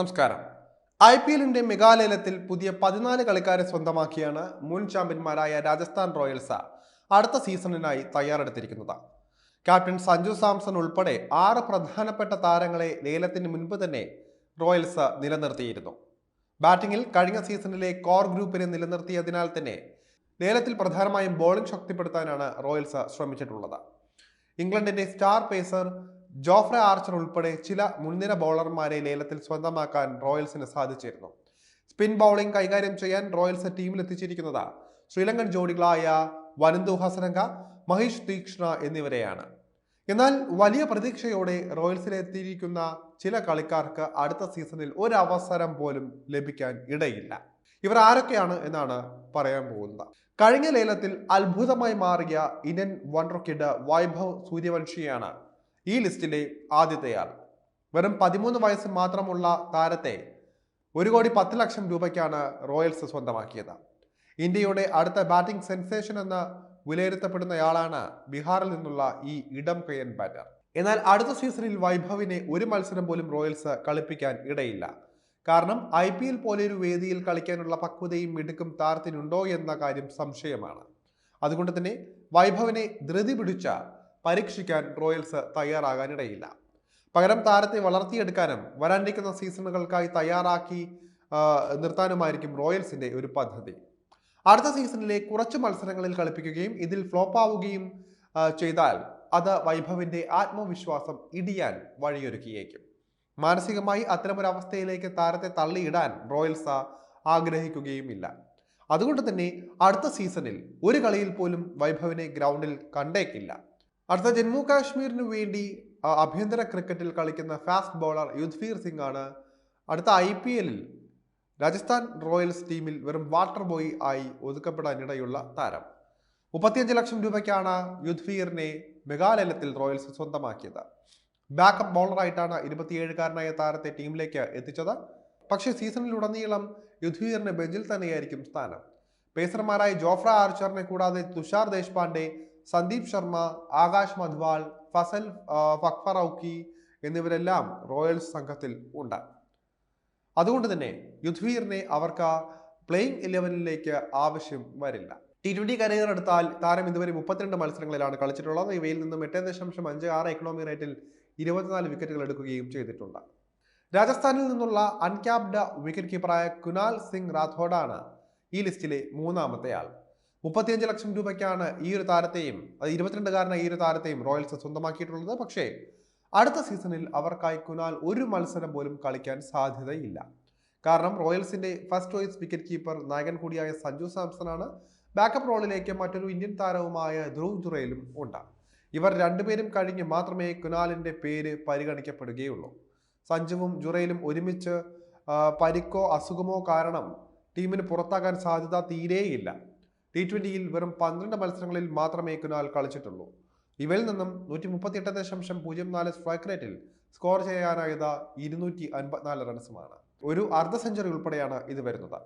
നമസ്കാരം. I P എല്ലിന്റെ മെഗാലയലത്തിൽ പുതിയ പതിനാല് കളിക്കാരെ സ്വന്തമാക്കിയാണ് മുൻ ചാമ്പ്യന്മാരായ രാജസ്ഥാൻ റോയൽസ് അടുത്ത സീസണിനായി തയ്യാറെടുത്തിരിക്കുന്നത്. ക്യാപ്റ്റൻ സഞ്ജു സാംസൺ ഉൾപ്പെടെ ആറ് പ്രധാനപ്പെട്ട താരങ്ങളെ ലേലത്തിന് മുൻപ് തന്നെ റോയൽസ് നിലനിർത്തിയിരുന്നു. ബാറ്റിംഗിൽ കഴിഞ്ഞ സീസണിലെ കോർ ഗ്രൂപ്പിനെ നിലനിർത്തിയതിനാൽ തന്നെ ലേലത്തിൽ പ്രധാനമായും ബോളിംഗ് ശക്തിപ്പെടുത്താനാണ് റോയൽസ് ശ്രമിച്ചിട്ടുള്ളത്. ഇംഗ്ലണ്ടിന്റെ സ്റ്റാർ പേസർ ജോഫ്രെ ആർച്ചർ ഉൾപ്പെടെ ചില മുൻനിര ബൗളർമാരെ ലേലത്തിൽ സ്വന്തമാക്കാൻ റോയൽസിന് സാധിച്ചിരുന്നു. സ്പിൻ ബൗളിംഗ് കൈകാര്യം ചെയ്യാൻ റോയൽസ് ടീമിൽ എത്തിച്ചിരിക്കുന്നത് ശ്രീലങ്കൻ ജോഡികളായ വനന്തു ഹസനങ്ക മഹേഷ് തീക്ഷ്ണ എന്നിവരെയാണ്. എന്നാൽ വലിയ പ്രതീക്ഷയോടെ റോയൽസിലെത്തിയിരിക്കുന്ന ചില കളിക്കാർക്ക് അടുത്ത സീസണിൽ ഒരു അവസരം പോലും ലഭിക്കാൻ ഇടയില്ല. ഇവർ ആരൊക്കെയാണ് എന്നാണ് പറയാൻ പോകുന്നത്. കഴിഞ്ഞ ലേലത്തിൽ അത്ഭുതമായി മാറിയ ഇന്ത്യൻ വണ്ടർ കിഡ് വൈഭവ് സൂര്യവംശിയാണ് ഈ ലിസ്റ്റിലെ ആദ്യത്തെയാൾ വെറും പതിമൂന്ന് വയസ്സ് മാത്രമുള്ള താരത്തെ ഒരു കോടി പത്ത് ലക്ഷം രൂപയ്ക്കാണ് റോയൽസ് സ്വന്തമാക്കിയത്. ഇന്ത്യയുടെ അടുത്ത ബാറ്റിംഗ് സെൻസേഷൻ എന്ന് വിലയിരുത്തപ്പെടുന്നയാളാണ് ബീഹാറിൽ നിന്നുള്ള ഈ ഇടം കയ്യൻ ബാറ്റർ. എന്നാൽ അടുത്ത സീസണിൽ വൈഭവിനെ ഒരു മത്സരം പോലും റോയൽസ് കളിപ്പിക്കാൻ ഇടയില്ല. കാരണം ഐ പി എൽ പോലൊരു വേദിയിൽ കളിക്കാനുള്ള പക്വതയും മിടുക്കും താരത്തിനുണ്ടോ എന്ന കാര്യം സംശയമാണ്. അതുകൊണ്ട് തന്നെ വൈഭവിനെ ധൃതി പിടിച്ച പരീക്ഷിക്കാൻ റോയൽസ് തയ്യാറാകാനിടയില്ല. പകരം താരത്തെ വളർത്തിയെടുക്കാനും വരാനിരിക്കുന്ന സീസണുകൾക്കായി തയ്യാറാക്കി നിർത്താനുമായിരിക്കും റോയൽസിന്റെ ഒരു പദ്ധതി. അടുത്ത സീസണിലെ കുറച്ച് മത്സരങ്ങളിൽ കളിപ്പിക്കുകയും ഇതിൽ ഫ്ലോപ്പ് ആവുകയും ചെയ്താൽ അത് വൈഭവിന്റെ ആത്മവിശ്വാസം ഇടിയാൻ വഴിയൊരുക്കിയേക്കും. മാനസികമായി അത്തരമൊരു അവസ്ഥയിലേക്ക് താരത്തെ തള്ളിയിടാൻ റോയൽസ് ആഗ്രഹിക്കുകയുമില്ല. അതുകൊണ്ട് തന്നെ അടുത്ത സീസണിൽ ഒരു കളിയിൽ പോലും വൈഭവിനെ ഗ്രൗണ്ടിൽ കണ്ടേക്കില്ല. അടുത്ത ജമ്മു കാശ്മീരിന് വേണ്ടി ആഭ്യന്തര ക്രിക്കറ്റിൽ കളിക്കുന്ന ഫാസ്റ്റ് ബോളർ യുദ്ധ്വീർ സിംഗ് ആണ് അടുത്ത ഐ പി എല്ലിൽ രാജസ്ഥാൻ റോയൽസ് ടീമിൽ വെറും വാട്ടർ ബോയ് ആയി ഒതുക്കപ്പെടാനിടയുള്ള താരം. മുപ്പത്തിയഞ്ച് ലക്ഷം രൂപയ്ക്കാണ് യുദ്ധ്വീറിനെ മെഗാലയലത്തിൽ റോയൽസ് സ്വന്തമാക്കിയത്. ബാക്കപ്പ് ബോളറായിട്ടാണ് ഇരുപത്തിയേഴുകാരനായ താരത്തെ ടീമിലേക്ക് എത്തിച്ചത്. പക്ഷേ സീസണിലുടനീളം യുദ്ധ്വീറിന് ബെഞ്ചിൽ തന്നെയായിരിക്കും സ്ഥാനം. പേസർമാരായ ജോഫ്ര ആർച്ചറിനെ കൂടാതെ തുഷാർ ദേശ്പാണ്ഡെ സന്ദീപ് ശർമ്മ ആകാശ് മധ്വാൾ ഫസൽ ഫക്ഫർ ഔക്കി എന്നിവരെല്ലാം റോയൽസ് സംഘത്തിൽ ഉണ്ട്. അതുകൊണ്ട് തന്നെ യുദ്ധ്വീറിനെ അവർക്ക് പ്ലേയിങ് ഇലവനിലേക്ക് ആവശ്യം വരില്ല. ടി ട്വന്റി കരിയർ എടുത്താൽ താരം ഇതുവരെ മുപ്പത്തിരണ്ട് മത്സരങ്ങളിലാണ് കളിച്ചിട്ടുള്ളത്. ഇവയിൽ നിന്നും എട്ട് ദശാംശം അഞ്ച് ആറ് എക്കണോമി റേറ്റിൽ ഇരുപത്തിനാല് വിക്കറ്റുകൾ എടുക്കുകയും ചെയ്തിട്ടുണ്ട്. രാജസ്ഥാനിൽ നിന്നുള്ള അൺക്യാപ്ഡ് വിക്കറ്റ് കീപ്പറായ കുനാൽ സിംഗ് റാഥോഡാണ് ഈ ലിസ്റ്റിലെ മൂന്നാമത്തെ ആൾ. മുപ്പത്തിയഞ്ച് ലക്ഷം രൂപയ്ക്കാണ് ഈ ഒരു താരത്തെയും അത് ഇരുപത്തിരണ്ടുകാരനായ ഈ ഒരു താരത്തെയും റോയൽസ് സ്വന്തമാക്കിയിട്ടുള്ളത്. പക്ഷേ അടുത്ത സീസണിൽ അവർക്കായി കുനാൽ ഒരു മത്സരം പോലും കളിക്കാൻ സാധ്യതയില്ല. കാരണം റോയൽസിന്റെ ഫസ്റ്റ് ചോയ്സ് വിക്കറ്റ് കീപ്പർ നായകൻ കൂടിയായ സഞ്ജു സാംസൺ ആണ് ബാക്കപ്പ് റോളിലേക്ക് മറ്റൊരു ഇന്ത്യൻ താരവുമായ ധ്രുവ് ജുറയിലും ഉണ്ട്. ഇവർ രണ്ടുപേരും കഴിഞ്ഞ് മാത്രമേ കുനാലിന്റെ പേര് പരിഗണിക്കപ്പെടുകയുള്ളൂ. സഞ്ജുവും ജുറയിലും ഒരുമിച്ച് പരിക്കോ അസുഖമോ കാരണം ടീമിന് പുറത്താകാൻ സാധ്യത തീരെയില്ല. ടി ട്വന്റിയിൽ വെറും പന്ത്രണ്ട് മത്സരങ്ങളിൽ മാത്രമേ കുനാൽ കളിച്ചിട്ടുള്ളൂ. ഇവയിൽ നിന്നും നൂറ്റി മുപ്പത്തിയെട്ട് ദശാംശം പൂജ്യം നാല് സ്ട്രൈക്ക് റേറ്റിൽ സ്കോർ ചെയ്യാനായത് ഇരുന്നൂറ്റി അൻപത്തിനാല് റൺസുമാണ് ഒരു അർദ്ധ സെഞ്ചുറി ഉൾപ്പെടെയാണ് ഇത് വരുന്നത്.